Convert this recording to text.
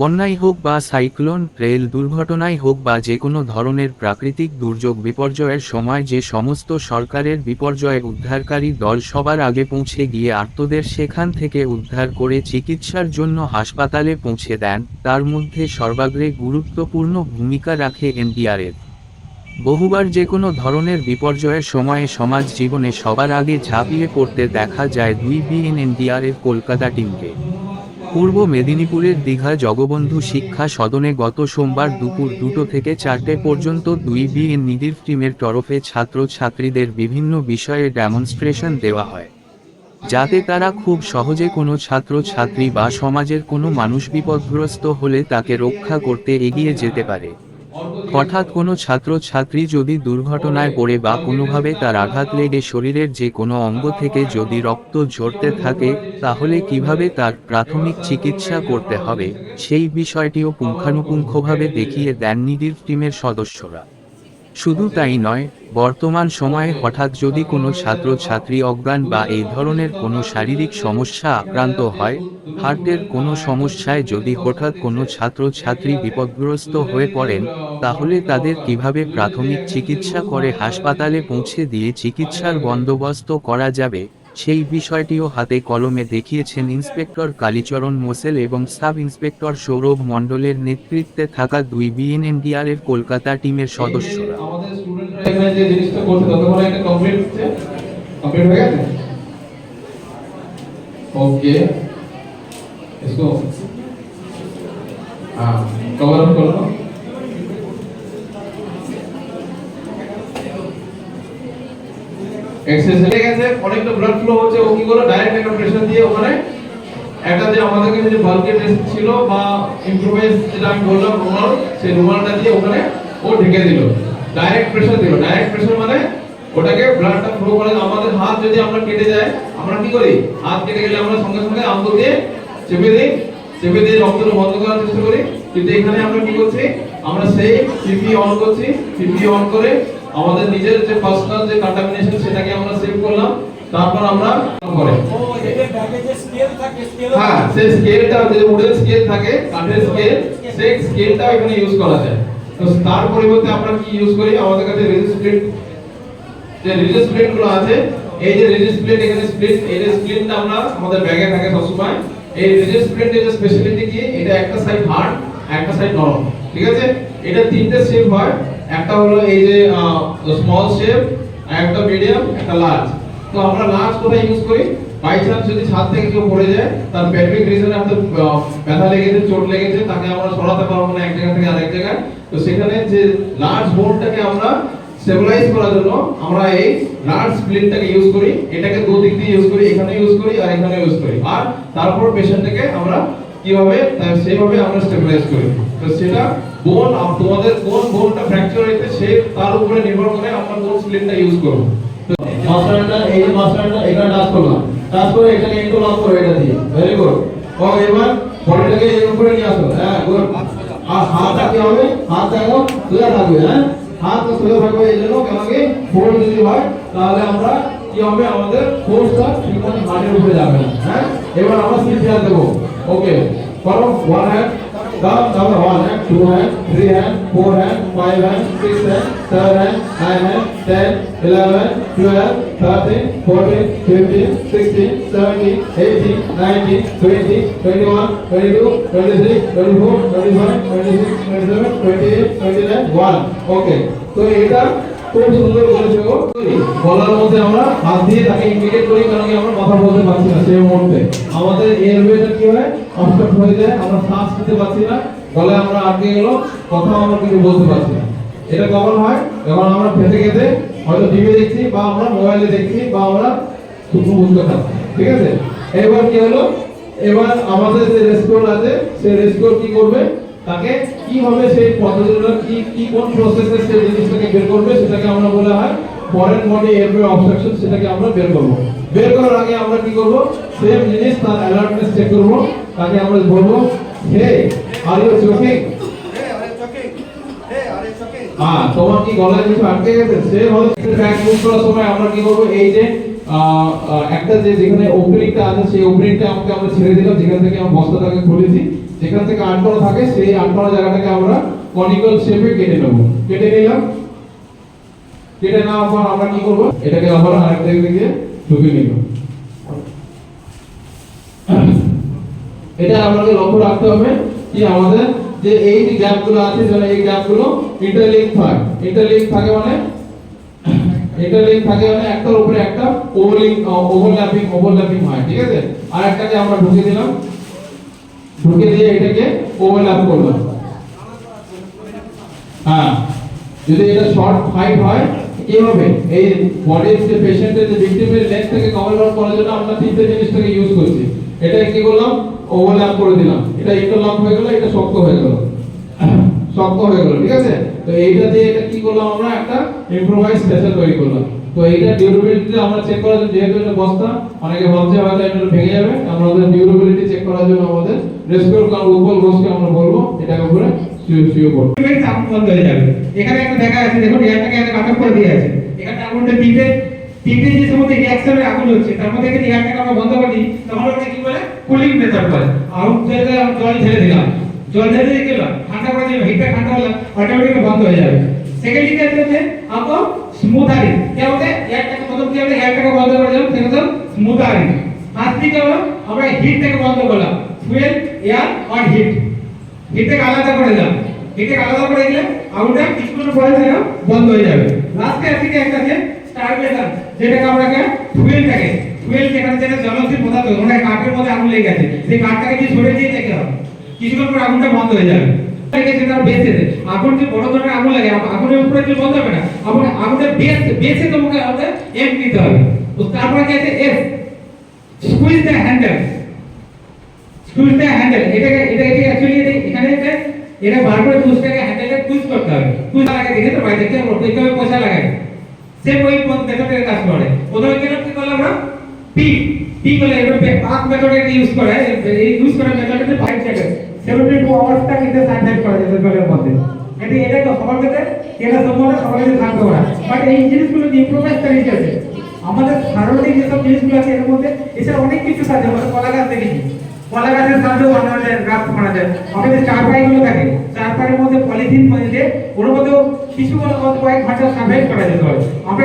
বন্যাই হোক বা cyclone, rail দুর্ঘটনাই হোক বা যে কোনো ধরনের প্রাকৃতিক দুর্যোগ বিপর্যয়ের সময় যে সমস্ত সরকারের বিপর্যয় উদ্ধারকারী দল সবার আগে পৌঁছে গিয়ে আর্তদের সেখান থেকে উদ্ধার করে চিকিৎসার জন্য হাসপাতালে পৌঁছে দেন, তার মধ্যে সর্বাগ্রে গুরুত্বপূর্ণ ভূমিকা রাখে এনডিআরএফ। বহুবার যে কোনো ধরনের বিপর্যয়ের সময়ে সমাজ জীবনে সবার আগে ঝাঁপিয়ে পড়তে দেখা যায় দুই বিএনএনডিআরএফ কলকাতা টিমকে। পূর্ব মেদিনীপুরের দীঘা জগবন্ধু শিক্ষা সদনে গত সোমবার দুপুর দুটো থেকে চারটে পর্যন্ত দুই বিএন নিদির টিমের তরফে ছাত্রছাত্রীদের বিভিন্ন বিষয়ে ডেমনস্ট্রেশন দেওয়া হয়, যাতে তারা খুব সহজে কোনো ছাত্রছাত্রী বা সমাজের কোনো মানুষ বিপদগ্রস্ত হলে তাকে রক্ষা করতে এগিয়ে যেতে পারে। হঠাৎ কোনো ছাত্রছাত্রী যদি দুর্ঘটনায় পড়ে বা কোনোভাবে তার আঘাত লেগে শরীরের যে কোনো অঙ্গ থেকে যদি রক্ত ঝরতে থাকে, তাহলে কীভাবে তার প্রাথমিক চিকিৎসা করতে হবে? সেই বিষয়টিও পুঙ্খানুপুঙ্খভাবে দেখিয়ে দেন নিডির টিমের সদস্যরা। শুধু তাই নয়, বর্তমান সময়ে হঠাৎ যদি কোনো ছাত্রছাত্রী অজ্ঞান বা এই ধরনের কোনো শারীরিক সমস্যা আক্রান্ত হয়, হার্টের কোনো সমস্যায় যদি হঠাৎ কোনো ছাত্রছাত্রী বিপদগ্রস্ত হয়ে পড়েন, তাহলে তাদের কীভাবে প্রাথমিক চিকিৎসা করে হাসপাতালে পৌঁছে দিয়ে চিকিৎসার বন্দোবস্ত করা যাবে, সেই বিষয়টিও হাতে কলমে দেখিয়েছেন ইন্সপেক্টর কালীচরণ মোসেল এবং সাব ইন্সপেক্টর সৌরভ মণ্ডলের নেতৃত্বে থাকা দুই বিএনএনডিআরএফ কলকাতা টিমের সদস্যরা। এখানে যে জিনিসটা করছে ততক্ষণ একটা কমপ্লিট হচ্ছে কমপ্লিট হয়ে গেছে ओके इसको हाँ कवर अप कर लो এক্সেস হয়ে গেছে অনেকটা ব্লাড ফ্লো হচ্ছে ও কি করলো ডাইরেক্ট একটা প্রেসার দিয়ে ওখানে একটা যে আমাদের কাছে যে বাল্কে টেস্ট ছিল বা ইমপ্রোভাইজ যেটা আমি বললাম রুমাল সেই রুমালটা দিয়ে ওখানে ও ঢেকে দিল ডাইরেক্ট প্রেসার দিল ডাইরেক্ট প্রেসার মানে ওটাকে ব্লাডটা ফ্লো করে আমাদের হাত যদি আমরা কেটে যায়, আমরা কি করি? হাত কেটে গেলে আমরা সঙ্গে সঙ্গে আঙ্গুল দিয়ে চেপে দিই। চেপে দিয়ে রক্তটা বন্ধ করার চেষ্টা করি। কিন্তু এখানে আমরা কি করছি? আমরা সেই সিপি অন করছি। সিপি অন করে আমাদের নিজের যে পার্সোনাল যে কন্টামিনেশন সেটাকে আমরা সেভ করলাম। তারপর আমরা করে। হ্যাঁ সেই স্কেলটা যে উডেন স্কেল থাকে, কাঠের স্কেল সেই স্কেলটা এখানে ইউজ করা যায়। তো তার পরিবর্তে আমরা কি ইউজ করি? আমাদের কাছে রেজিস প্লেট যে রেজিস প্লেটগুলো আছে এই যে রেজিস প্লেট এখানে স্প্লিট এই যে স্প্লিটটা আমরা আমাদের ব্যাগে থাকে সবসময় এই রেজিস প্লেটের যে স্পেশালিটি কি? এটা একটা সাইড হার্ড একটা সাইড নরম ঠিক আছে? এটা তিনটে শেপ হয় একটা হলো এই যে স্মল শেপ একটা মিডিয়াম একটা লার্জ তো আমরা লার্জ কোথায় ইউজ করি? বাই চান্স যদি ছাদ থেকে কেউ পড়ে যায় তার পেলভিক রিজনে আহ, ব্যথা লেগেছে চোট লেগেছে তাকে আমরা সরাতে পারব না এক জায়গা থেকে আরেক জায়গায়। তো সেখানে যে লার্জ বোনটাকে আমরা স্টেবিলাইজ করার জন্য আমরা এই লার্জ স্প্লিটটাকে ইউজ করি, এটাকে দু দিক দিয়ে ইউজ করি এখানে ইউজ করি আর এখানে ইউজ করি। আর তারপর পেশেন্টটাকে আমরা কীভাবে সেইভাবে আমরা স্টেবিলাইজ করি। তো সেটা বোন তোমাদের কোন বোনটা ফ্র্যাকচার হয়েছে, সে তার উপরে নির্ভর করে আমরা কোন স্প্লিটটা ইউজ করব। মাস্টারটা, এই যে মাস্টারটা এখানে টাচ করলাম। টাচ করে এটাকে একটু লক করো এটা দিয়ে। ভেরি গুড ও, এবার বডিটাকে এর উপরে নিয়ে আসো। হ্যাঁ গুড আর হাতটা কি হবে? হাত দেখো সোজা থাকবে হ্যাঁ? হাত তো সোজা থাকবে এই জন্য আমাকে ফোর্স যদি হয়, তাহলে আমরা কি হবে? আমাদের ফোর্সটা ঠিকমতো মাটির উপরে যাবে হ্যাঁ? এবার আমরা সিপিআর দেবো। ওকে করো ওয়ান হ্যান্ড कब नंबर वन है टू है थ्री है फोर है फाइव है सिक्स है सेवन है नाइन है ten eleven twelve thirteen fourteen fifteen sixteen seventeen eighteen nineteen twenty twenty one twenty two twenty three twenty four twenty five twenty six twenty seven twenty eight twenty nine one okay तो इधर খুব সুন্দর ও গলার মধ্যে আমরা হাত দিয়ে তাকে ইন্ডিকেট করি, কারণ কি আমরা কথা বলতে পারছি না সেই মুহূর্তে। আমাদের এয়ারওয়েটা কি হয়? অবস্ট্রাক্ট হয়ে যায়, আমরা শ্বাস নিতে পারছি না। গলায় আমরা আটকে গেল কথা আমরা কিছু বলতে পারছি না। এটা কখন হয়? যখন আমরা ফেটে গেছে হয়তো টিভি দেখছি বা আমরা মোবাইলে দেখছি বা আমরা শুকনো বুঝতে খাচ্ছি ঠিক আছে? এবার কি হলো? এবার আমাদের যে রেসকোর আছে, সেই রেসকোর কি করবে? তাকে কীভাবে সেই পদ্ধতিটা কি কি কোন প্রসেসে সেই জিনিসটাকে বের করবে সেটাকে আমরা বলা হয় ফরেন বডি এয়ারওয়ে অবস্ট্রাকশন সেটাকে আমরা বের করব। বের করার আগে আমরা কি করব? সেম জিনিস তার অ্যালার্টনেস চেক করব। তাকে আমরা বলব হে আর ইউ চোকিং হ্যাঁ তোমার কি গলায় কিছু আটকে গেছে? সে হলো ব্যাগ মুভ করার সময় আমরা কি করব? এই যে একটা যে যেখানে ওপেনিংটা আছে সেই ওপেনিংটা আমাকে আমরা ছেড়ে দিলাম। যেখান থেকে আমরা বস্তাটাকে খুলেছি। যেখান থেকে আটকানো থাকে, সেই আটকানো জায়গাটাকে আমরা কনিক্যাল শেপে কেটে নেব। কেটে নিলাম। কেটে নেওয়ার পর আমরা কি করব? এটাকে আবার আরেক দিক থেকে ঢুকিয়ে নিব। এটা আমাকে লক্ষ্য রাখতে হবে যে আমাদের যে এই যে গ্যাপগুলো আছে যেন এই গ্যাপগুলো ইন্টারলিঙ্ক থাকে ইন্টারলিঙ্ক থাকে মানে? ইন্টারলিঙ্ক থাকে মানে একটার উপরে একটা ওভারলিঙ্ক ওভারল্যাপিং ওভারল্যাপিং হয়, ঠিক আছে? আর একটাকে আমরা ঢুকে দিলাম। ঢুকে দিয়ে এটাকে ওভারল্যাপ করলাম হ্যাঁ যদি এটা শর্ট ফাইট হয়, কি হবে? এই বডির যে পেশেন্টের যে ভিকটিমের থেকে কভার করার জন্য আমরা তিনটে জিনিসটাকে ইউজ করছি, এটা কি করলাম? ওভারল্যাপ করে দিলাম। এটা ইন্টারলক হয়ে গেল, এটা শক্ত হয়ে গেল। শক্ত হয়ে গেল, ঠিক আছে? তো এইটা দিয়ে এটা কি করলাম আমরা? একটা ইমপ্রোভাইজ স্পেশাল তৈরি করলাম। তো এইটা ডিউরেবিলিটি আমরা চেক করার জন্য যেহেতু এটা বস্তা, অনেকে ভাবছে হয়তো এটা ভেঙে যাবে। আমরা ওদের ডিউরেবিলিটি চেক করার জন্য আমাদের রেসকিউর কার উপর বসকে আমরা বলব এটাকে উপরে শুয়ে শুয়ে করব বন্ধ হয়ে যাবে। এখানে একটা দেখা আছে দেখুন এয়ারটাকে একটা কাট করে দিয়ে আছে। এখানে আগুনটা টিপে টিপে যে সমস্ত রিঅ্যাকশনে আগুন হচ্ছে, তার মধ্যে যদি এয়ারটাকে আমরা বন্ধ করে, তখন ওটা কি বলে কুলিং মেথড বলে আউট জল ঢেলে দিলাম, জল ঢেলে দিয়ে গেলাম ঠান্ডা করে দিলাম হিটটা ঠান্ডা হলো অটোমেটিক বন্ধ হয়ে যাবে। সেকেন্ড দিকে হচ্ছে आपको স্মুথারিং क्या होता है এয়ারটাকে প্রথম কি আমরা এয়ারটাকে বন্ধ করে দিলাম সেটা হলো স্মুথারিং ফার্স্ট দিকে হলো আমরা হিটটাকে বন্ধ করলাম ফুয়েল এয়ার আর হিট হিটটাকে আলাদা করে দিলাম হিটটাকে আলাদা করে দিলে আগুনটা কিছুক্ষণ পরে সেটা বন্ধ হয়ে যাবে লাস্টে আছে কি একটা আছে স্টারবেলার যেটাকে আমরা ফুয়েলটাকে ফুয়েল যেখানে যেটা জ্বলনশীল পদার্থ ওখানে কাঠের মধ্যে আগুন লেগে গেছে সেই কাঠটাকে দিয়ে সরে দিয়ে দেখতে হবে কিছুক্ষণ পর আগুনটা বন্ধ হয়ে যাবে লেগে সেটা বেঁচে আগুন যে বড় ধরনের আগুন লাগে আগুনের উপরে যে বন্ধ হবে না। আগুন আগুনের বেস বেসে তোমাকে আমাদের এম দিতে হবে। তারপরে কি আছে? S squeeze the handle squeeze the handle এটাকে এটা এটা অ্যাকচুয়ালি এখানে একটা এটা বারবার টুলসটাকে হ্যান্ডেলটা টুইজ করতে হবে। টুইজ লাগে দেখে তো বাইরে থেকে আমরা এইভাবে পয়সা লাগাই সেম ওই মেথডের কাজ করে। প্রথমে কেন কি ইউজ করে ইউজ করা মেথডে ফাইভ সেকেন্ড সেভেন্টি টু আওয়ার্সটা কিন্তু সার্ভাইভ করা যেতে পারে মধ্যে। কিন্তু এটা তো সবার কাছে, এটা সম্ভব না সবার কাছে থাকতে পারে বাট এই জিনিসগুলো যে ইম্প্রোভাইজ তৈরি আছে আমাদের ধারণিক যেসব জিনিসগুলো আছে এর মধ্যে, এছাড়া অনেক কিছু আছে আমরা কলা গাছ দেখেছি। কলা গাছের সাথেও আমাদের গাছ করা যায়। আমাদের চার পাইগুলো থাকে চার পায়ের মধ্যে পলিথিন দিয়ে ওর মধ্যেও কিছু কয়েক ঘণ্টা সার্ভাইভ করা যেতে পারে। আমরা